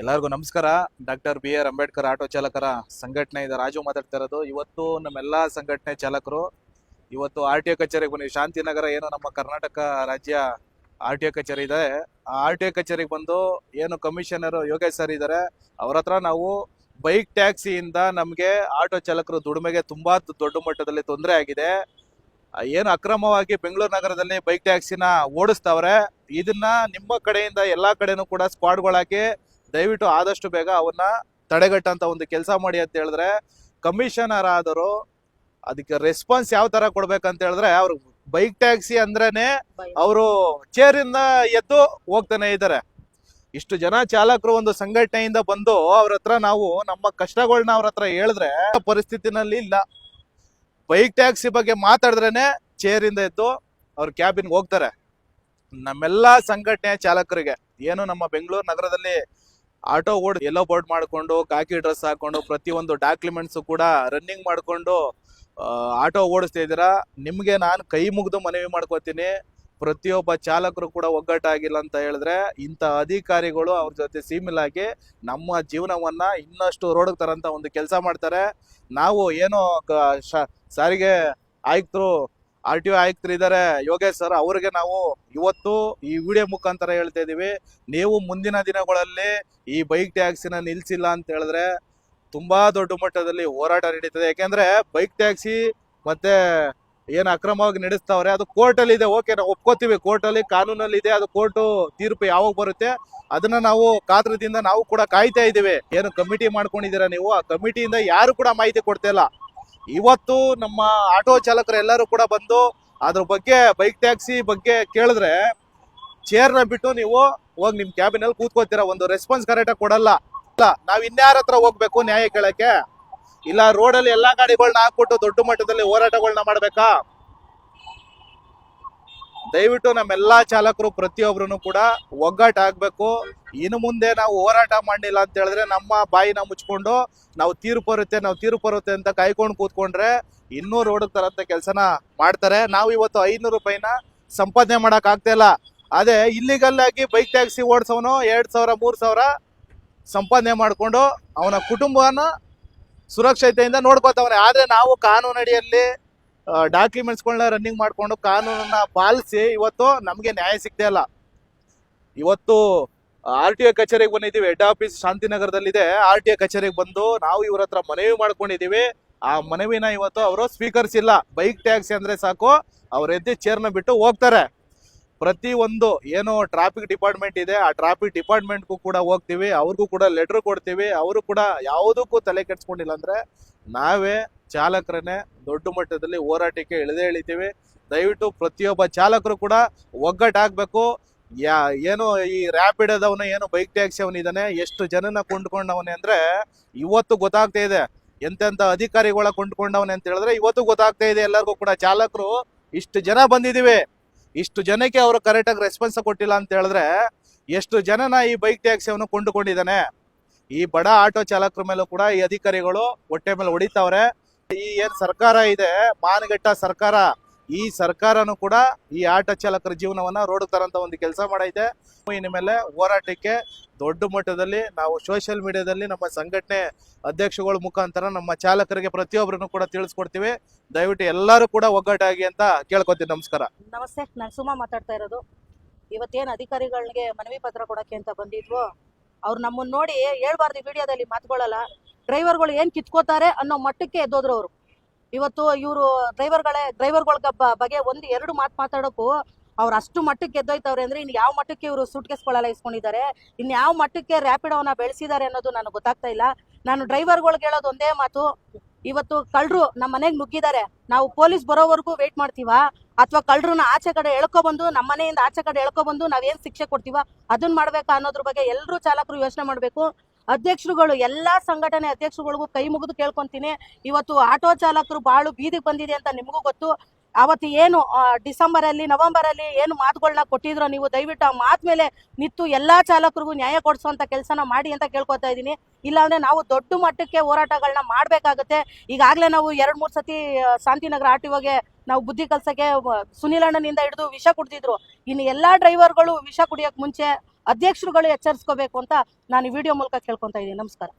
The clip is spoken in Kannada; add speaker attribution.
Speaker 1: ಎಲ್ಲರಿಗೂ ನಮಸ್ಕಾರ. Doctor B R Ambedkar auto ಚಾಲಕರ ಸಂಘಟನೆ ಇದೆ. ರಾಜು ಮಾತಾಡ್ತಾ ಇರೋದು. ಇವತ್ತು ನಮ್ಮೆಲ್ಲ ಸಂಘಟನೆ ಚಾಲಕರು, ಇವತ್ತು ಆರ್ ಟಿ ಒ ಕಚೇರಿಗೆ ಬಂದಿವಿ ಶಾಂತಿನಗರ ಏನು ನಮ್ಮ ಕರ್ನಾಟಕ ರಾಜ್ಯ ಆರ್ ಟಿ ಒ ಕಚೇರಿ ಇದೆ. ಆ ಆರ್ ಟಿ ಒ ಕಚೇರಿಗೆ ಬಂದು ಏನು ಕಮಿಷನರ್, ಯೋಗೇಶ್ ಸರ್ ಇದ್ದಾರೆ ಅವ್ರ ಹತ್ರ ನಾವು ಬೈಕ್ ಟ್ಯಾಕ್ಸಿಯಿಂದ ನಮಗೆ ಆಟೋ ಚಾಲಕರು ದುಡಿಮೆಗೆ ತುಂಬಾ ದೊಡ್ಡ ಮಟ್ಟದಲ್ಲಿ ತೊಂದರೆ ಆಗಿದೆ. ಏನು ಅಕ್ರಮವಾಗಿ ಬೆಂಗಳೂರು ನಗರದಲ್ಲಿ ಬೈಕ್ ಟ್ಯಾಕ್ಸಿನ ಓಡಿಸ್ತವ್ರೆ. ಇದನ್ನ ನಿಮ್ಮ ಕಡೆಯಿಂದ ಎಲ್ಲಾ ಕಡೆನೂ ಕೂಡ ಸ್ಕ್ವಾಡ್ಗಳಾಕಿ ದಯವಿಟ್ಟು ಆದಷ್ಟು ಬೇಗ ಅವನ್ನ ತಡೆಗಟ್ಟಂತ ಒಂದು ಕೆಲಸ ಮಾಡಿ ಅಂತ ಹೇಳಿದ್ರೆ ಕಮಿಷನರ್ ಆದರು ಅದಕ್ಕೆ ರೆಸ್ಪಾನ್ಸ್ ಯಾವ ತರ ಕೊಡ್ಬೇಕಂತ ಹೇಳಿದ್ರೆ ಅವ್ರು ಬೈಕ್ ಟ್ಯಾಕ್ಸಿ ಅಂದ್ರೇನೆ ಅವರು ಇಂದ ಎದ್ದು ಹೋಗ್ತಾನೆ ಇದ್ದಾರೆ. ಇಷ್ಟು ಜನ ಚಾಲಕರು ಒಂದು ಸಂಘಟನೆಯಿಂದ ಬಂದು ಅವ್ರ ಹತ್ರ ನಾವು ನಮ್ಮ ಕಷ್ಟಗಳನ್ನ ಅವ್ರ ಹತ್ರ ಹೇಳಿದ್ರೆ ಪರಿಸ್ಥಿತಿನಲ್ಲಿ ಇಲ್ಲ. ಬೈಕ್ ಟ್ಯಾಕ್ಸಿ ಬಗ್ಗೆ ಮಾತಾಡಿದ್ರೇನೆ ಚೇರಿಂದ ಎದ್ದು ಅವ್ರ ಕ್ಯಾಬಿನ್ಗೆ ಹೋಗ್ತಾರೆ. ನಮ್ಮೆಲ್ಲ ಸಂಘಟನೆ ಚಾಲಕರಿಗೆ ಏನು ನಮ್ಮ ಬೆಂಗಳೂರು ನಗರದಲ್ಲಿ ಆಟೋ ಓಡ್ ಎಲ್ಲೋ ಬೋರ್ಡ್ ಮಾಡ್ಕೊಂಡು ಕಾಕಿ ಡ್ರೆಸ್ ಹಾಕೊಂಡು, ಪ್ರತಿಯೊಂದು ಡಾಕ್ಯುಮೆಂಟ್ಸ್ ಕೂಡ ರನ್ನಿಂಗ್ ಮಾಡಿಕೊಂಡು ಆಟೋ ಓಡಿಸ್ತಾ ಇದ್ದೀರಾ? ನಿಮಗೆ ನಾನು ಕೈ ಮುಗಿದು ಮನವಿ ಮಾಡ್ಕೋತೀನಿ. ಪ್ರತಿಯೊಬ್ಬ ಚಾಲಕರು ಕೂಡ ಒಗ್ಗಟ್ಟಾಗಿಲ್ಲ ಅಂತ ಹೇಳಿದ್ರೆ ಇಂಥ ಅಧಿಕಾರಿಗಳು ಅವ್ರ ಜೊತೆ ಸೀಮಿಲಾಗಿ ನಮ್ಮ ಜೀವನವನ್ನ ಇನ್ನಷ್ಟು ರೋಡ್ಗೆ ತರಂತ ಒಂದು ಕೆಲಸ ಮಾಡ್ತಾರೆ. ನಾವು ಏನೋ ಸಾರಿಗೆ ಆಯುಕ್ತರು ಆರ್ ಟಿ ಒ ಆಯುಕ್ತರು ಇದ್ದಾರೆ ಯೋಗೇಶ್ ಸರ್, ಅವರಿಗೆ ನಾವು ಇವತ್ತು ಈ ವಿಡಿಯೋ ಮುಖಾಂತರ ಹೇಳ್ತಾ ಇದೀವಿ. ನೀವು ಮುಂದಿನ ದಿನಗಳಲ್ಲಿ ಈ ಬೈಕ್ ಟ್ಯಾಕ್ಸಿನ ನಿಲ್ಸಿಲ್ಲ ಅಂತ ಹೇಳಿದ್ರೆ ತುಂಬಾ ದೊಡ್ಡ ಮಟ್ಟದಲ್ಲಿ ಹೋರಾಟ ನಡೀತದೆ. ಯಾಕೆಂದ್ರೆ ಬೈಕ್ ಟ್ಯಾಕ್ಸಿ ಮತ್ತೆ ಏನು ಅಕ್ರಮವಾಗಿ ನಡೆಸ್ತಾವ್ರೆ, ಅದು ಕೋರ್ಟಲ್ಲಿ ಇದೆ. ಓಕೆ ನಾವು ಒಪ್ಕೋತೀವಿ. ಕೋರ್ಟಲ್ಲಿ ಕಾನೂನಲ್ಲಿ ಇದೆ. ಅದು ಕೋರ್ಟು ತೀರ್ಪು ಯಾವಾಗ ಬರುತ್ತೆ, ಅದನ್ನ ನಾವು ಕಾತ್ರದಿಂದ ನಾವು ಕೂಡ ಕಾಯ್ತಾ ಇದ್ದೀವಿ ಏನು ಕಮಿಟಿ ಮಾಡ್ಕೊಂಡಿದ್ದೀರಾ ನೀವು? ಆ ಕಮಿಟಿಯಿಂದ ಯಾರು ಕೂಡ ಮಾಹಿತಿ ಕೊಡ್ತಾ ಇಲ್ಲ. ಇವತ್ತು ನಮ್ಮ ಆಟೋ ಚಾಲಕರು ಎಲ್ಲರೂ ಕೂಡ ಬಂದು ಅದ್ರ ಬಗ್ಗೆ ಬೈಕ್ ಟ್ಯಾಕ್ಸಿ ಬಗ್ಗೆ ಕೇಳಿದ್ರೆ ಚೇರ್ನ ಬಿಟ್ಟು ನೀವು ಹೋಗಿ ನಿಮ್ ಕ್ಯಾಬಿನಲ್ಲಿ ಕೂತ್ಕೋತೀರಾ ಒಂದು ರೆಸ್ಪಾನ್ಸ್ ಕರೆಕ್ಟಾಗಿ ಕೊಡಲ್ಲ. ಇಲ್ಲ, ನಾವ್ ಇನ್ಯಾರ ಹತ್ರ ಹೋಗ್ಬೇಕು ನ್ಯಾಯ ಕೇಳಕ್ಕೆ. ಇಲ್ಲ ರೋಡಲ್ಲಿ ಎಲ್ಲಾ ಗಾಡಿಗಳನ್ನ ಹಾಕ್ಬಿಟ್ಟು ದೊಡ್ಡ ಮಟ್ಟದಲ್ಲಿ ಹೋರಾಟಗಳನ್ನ ಮಾಡ್ಬೇಕಾ? ದಯವಿಟ್ಟು ನಮ್ಮೆಲ್ಲ ಚಾಲಕರು ಪ್ರತಿಯೊಬ್ಬರೂ ಕೂಡ ಒಗ್ಗಟ್ಟಾಗಬೇಕು ಇನ್ನು ಮುಂದೆ ನಾವು ಹೋರಾಟ ಮಾಡಿಲ್ಲ ಅಂತ ಹೇಳಿದ್ರೆ ನಮ್ಮ ಬಾಯಿನ ಮುಚ್ಕೊಂಡು ನಾವು ತೀರು ಬರುತ್ತೆ ನಾವು ತೀರು ಬರುತ್ತೆ ಅಂತ ಕಾಯ್ಕೊಂಡು ಕೂತ್ಕೊಂಡ್ರೆ ಇನ್ನೂ ರೋಡ್ ತರಂತ ಕೆಲಸನ ಮಾಡ್ತಾರೆ. ನಾವು ಇವತ್ತು ಐನೂರು ರೂಪಾಯಿನ ಸಂಪಾದನೆ ಮಾಡಕ್ ಆಗ್ತಾ ಇಲ್ಲ. ಅದೇ ಇಲ್ಲಿಗಲ್ಲಾಗಿ ಬೈಕ್ ಟ್ಯಾಕ್ಸಿ ಓಡಿಸೋನು ಎರಡು ಸಾವಿರ, ಮೂರು ಸಾವಿರ ಸಂಪಾದನೆ ಮಾಡಿಕೊಂಡು ಅವನ ಕುಟುಂಬನ ಸುರಕ್ಷತೆಯಿಂದ ನೋಡ್ಕೋತಾವನೆ. ಆದ್ರೆ ನಾವು ಕಾನೂನಡಿಯಲ್ಲಿ ಡಾಕ್ಯುಮೆಂಟ್ಸ್ಗಳನ್ನ ರನ್ನಿಂಗ್ ಮಾಡ್ಕೊಂಡು ಕಾನೂನನ್ನ ಪಾಲಿಸಿ ಇವತ್ತು ನಮಗೆ ನ್ಯಾಯ ಸಿಗ್ತಾ ಇಲ್ಲ. ಇವತ್ತು ಆರ್ ಟಿ ಒ ಕಚೇರಿಗೆ ಬಂದಿದ್ದೀವಿ. ಹೆಡ್ ಆಫೀಸ್ ಶಾಂತಿನಗರದಲ್ಲಿದೆ. ಆರ್ ಟಿ ಒ ಕಚೇರಿಗೆ ಬಂದು ನಾವು ಇವ್ರ ಹತ್ರ ಮನವಿ ಮಾಡ್ಕೊಂಡಿದ್ದೀವಿ. ಆ ಮನವಿನ ಇವತ್ತು ಅವರು ಸ್ವೀಕರಿಸಿಲ್ಲ. ಬೈಕ್ ಟ್ಯಾಕ್ಸಿ ಅಂದ್ರೆ ಸಾಕು. ಅವ್ರ ಎದ್ದು ಚೇರ್ನ ಬಿಟ್ಟು ಹೋಗ್ತಾರೆ. ಪ್ರತಿ ಒಂದು ಏನು ಟ್ರಾಫಿಕ್ ಡಿಪಾರ್ಟ್ಮೆಂಟ್ ಇದೆ, ಆ ಟ್ರಾಫಿಕ್ ಡಿಪಾರ್ಟ್ಮೆಂಟ್ಗೂ ಕೂಡ ಹೋಗ್ತೀವಿ, ಅವ್ರಿಗೂ ಕೂಡ ಲೆಟರ್ ಕೊಡ್ತೀವಿ, ಅವರು ಕೂಡ ಯಾವುದಕ್ಕೂ ತಲೆ ಕೆಡ್ಸ್ಕೊಂಡಿಲ್ಲ ಅಂದ್ರೆ ನಾವೇ ಚಾಲಕರನ್ನೇ ದೊಡ್ಡ ಮಟ್ಟದಲ್ಲಿ ಹೋರಾಟಕ್ಕೆ ಎಳೆದೇ ಎಳಿತೀವಿ. ದಯವಿಟ್ಟು ಪ್ರತಿಯೊಬ್ಬ ಚಾಲಕರು ಕೂಡ ಒಗ್ಗಟ್ಟಾಗಬೇಕು ಯಾ, ಏನು ಈ ರ್ಯಾಪಿಡ್ ಅದವನ ಏನು ಬೈಕ್ ಟ್ಯಾಕ್ಸಿ ಅವನಿದ್ದಾನೆ ಎಷ್ಟು ಜನನ ಕೊಂಡ್ಕೊಂಡವನೆ ಅಂದ್ರೆ ಇವತ್ತು ಗೊತ್ತಾಗ್ತಾ ಇದೆ. ಎಂತೆಂತ ಅಧಿಕಾರಿಗಳ ಕೊಂಡ್ಕೊಂಡವನೆ ಅಂತ ಹೇಳಿದ್ರೆ ಇವತ್ತು ಗೊತ್ತಾಗ್ತಾ ಇದೆ ಎಲ್ಲರಿಗೂ ಕೂಡ. ಚಾಲಕರು ಇಷ್ಟು ಜನ ಬಂದಿದೀವಿ ಇಷ್ಟು ಜನಕ್ಕೆ ಅವರು ಕರೆಕ್ಟಾಗಿ ರೆಸ್ಪಾನ್ಸ್ ಕೊಟ್ಟಿಲ್ಲ ಅಂತ ಹೇಳಿದ್ರೆ ಎಷ್ಟು ಜನನ ಈ ಬೈಕ್ ಟ್ಯಾಕ್ಸಿ ಅವನು ಕೊಂಡುಕೊಂಡಿದ್ದಾನೆ? ಈ ಬಡ ಆಟೋ ಚಾಲಕರ ಮೇಲೂ ಕೂಡ ಈ ಅಧಿಕಾರಿಗಳು ಹೊಟ್ಟೆ ಮೇಲೆ ಹೊಡಿತಾವ್ರೆ. ಈ ಏನ್ ಸರ್ಕಾರ ಇದೆ ಮಾನಗೆಟ್ಟ ಸರ್ಕಾರ ಈ ಸರ್ಕಾರನೂ ಕೂಡ ಈ ಆಟೋ ಚಾಲಕರ ಜೀವನವನ್ನ ರೋಡ್ ತರಂತ ಒಂದು ಕೆಲಸ ಮಾಡೈತೆ. ಇನ್ನು ಮೇಲೆ ಹೋರಾಟಕ್ಕೆ ದೊಡ್ಡ ಮಟ್ಟದಲ್ಲಿ ನಾವು ಸೋಷಿಯಲ್ ಮೀಡಿಯಾದಲ್ಲಿ ನಮ್ಮ ಸಂಘಟನೆ ಅಧ್ಯಕ್ಷಗಳ ಮುಖಾಂತರ ನಮ್ಮ ಚಾಲಕರಿಗೆ ಪ್ರತಿಯೊಬ್ಬರನ್ನು ಕೂಡ ತಿಳಿಸ್ಕೊಡ್ತೀವಿ. ದಯವಿಟ್ಟು ಎಲ್ಲರೂ ಕೂಡ ಒಗ್ಗಟ್ಟಾಗಿ ಅಂತ ಕೇಳ್ಕೊತೀನಿ ನಮಸ್ಕಾರ.
Speaker 2: ನಮಸ್ತೆ. ನಾನು ಸುಮಾ ಮಾತಾಡ್ತಾ ಇರೋದು. ಇವತ್ತೇನು ಅಧಿಕಾರಿಗಳಿಗೆ ಮನವಿ ಪತ್ರ ಕೊಡಕ್ಕೆ ಅಂತ ಬಂದಿದ್ವು, ಅವ್ರು ನಮ್ಮನ್ನ ನೋಡಿ ಹೇಳ್ಬಾರ್ದು ವಿಡಿಯೋದಲ್ಲಿ ಮಾತುಗಳಲ್ಲ. ಡ್ರೈವರ್ಗಳು ಏನ್ ಕಿತ್ಕೋತಾರೆ ಅನ್ನೋ ಮಟ್ಟಕ್ಕೆ ಎದ್ದೋದ್ರು ಅವರು. ಇವತ್ತು ಇವರು ಡ್ರೈವರ್ಗಳೇ, ಡ್ರೈವರ್ಗಳ ಬಗ್ಗೆ ಒಂದು ಎರಡು ಮಾತು ಮಾತಾಡೋಕ್ಕೂ ಅವ್ರು ಅಷ್ಟು ಮಟ್ಟಕ್ಕೆ ಎದ್ದೋಯ್ತವ್ರೆ ಅಂದ್ರೆ ಇನ್ನು ಯಾವ ಮಟ್ಟಕ್ಕೆ ಇವರು ಸೂಟ್ಕೇಸ್ಗಳೆಲ್ಲ ಇಸ್ಕೊಂಡಿದ್ದಾರೆ ಇನ್ನು ಯಾವ ಮಟ್ಟಕ್ಕೆ ರ್ಯಾಪಿಡೋನ ಬೆಳೆಸಿದ್ದಾರೆ ಅನ್ನೋದು ನನಗೆ ಗೊತ್ತಾಗ್ತಾ ಇಲ್ಲ. ನಾನು ಡ್ರೈವರ್ಗಳಿಗೆ ಹೇಳೋದು ಒಂದೇ ಮಾತು, ಇವತ್ತು ಕಳ್ಳರು ನಮ್ಮ ಮನೆಗೆ ನುಗ್ಗಿದ್ದಾರೆ, ನಾವು ಪೊಲೀಸ್ ಬರೋವರೆಗೂ ವೇಟ್ ಮಾಡ್ತೀವ? ಅಥವಾ ಕಳ್ಳರನ್ನ ಆಚೆ ಕಡೆ ಎಳ್ಕೊಬಂದು ನಮ್ಮ ಮನೆಯಿಂದ ಆಚೆ ಕಡೆ ಎಳ್ಕೊಬಂದು ನಾವೇನು ಶಿಕ್ಷೆ ಕೊಡ್ತೀವ? ಅದನ್ನ ಮಾಡ್ಬೇಕಾ ಅನ್ನೋದ್ರ ಬಗ್ಗೆ ಎಲ್ಲರೂ ಚಾಲಕರು ಯೋಚನೆ ಮಾಡಬೇಕು. ಅಧ್ಯಕ್ಷರುಗಳು, ಎಲ್ಲಾ ಸಂಘಟನೆ ಅಧ್ಯಕ್ಷರುಗಳಿಗೂ ಕೈ ಮುಗಿದು ಕೇಳ್ಕೊಂತೀನಿ. ಇವತ್ತು ಆಟೋ ಚಾಲಕರು ಬಾಳು ಬೀದಿಗೆ ಬಂದಿದೆ ಅಂತ ನಿಮಗೂ ಗೊತ್ತು. ಅವತ್ತು ಏನು ಡಿಸೆಂಬರ್ ಅಲ್ಲಿ ನವೆಂಬರ್ ಅಲ್ಲಿ ಏನು ಮಾತುಗಳನ್ನ ಕೊಟ್ಟಿದ್ರು ನೀವು ದಯವಿಟ್ಟು ಆ ಮಾತ ಮೇಲೆ ನಿಂತು ಎಲ್ಲಾ ಚಾಲಕರಿಗೂ ನ್ಯಾಯ ಕೊಡಿಸುವಂತ ಕೆಲಸನ ಮಾಡಿ ಅಂತ ಕೇಳ್ಕೊತಾ ಇದ್ದೀನಿ. ಇಲ್ಲಾಂದ್ರೆ ನಾವು ದೊಡ್ಡ ಮಟ್ಟಕ್ಕೆ ಹೋರಾಟಗಳನ್ನ ಮಾಡ್ಬೇಕಾಗತ್ತೆ. ಈಗಾಗಲೇ ನಾವು ಎರಡ್ ಮೂರ್ ಸತಿ ಶಾಂತಿನಗರ ಟಿ ನಾವು ಬುದ್ಧಿ ಕಲ್ಸಕ್ಕೆ, ವ- ಸುನಿಲ್ ಅಣ್ಣನಿಂದ ಹಿಡಿದು ವಿಷ ಕುಡ್ದಿದ್ರು. ಇನ್ನು ಎಲ್ಲಾ ಡ್ರೈವರ್ಗಳು ವಿಷ ಕುಡಿಯಕ್ ಮುಂಚೆ ಅಧ್ಯಕ್ಷರುಗಳು ಎಚ್ಚರಿಸ್ಕೋಬೇಕು ಅಂತ ನಾನು ಈ ವಿಡಿಯೋ ಮೂಲಕ ಕೇಳ್ಕೊತಾ ಇದ್ದೀನಿ. ನಮಸ್ಕಾರ.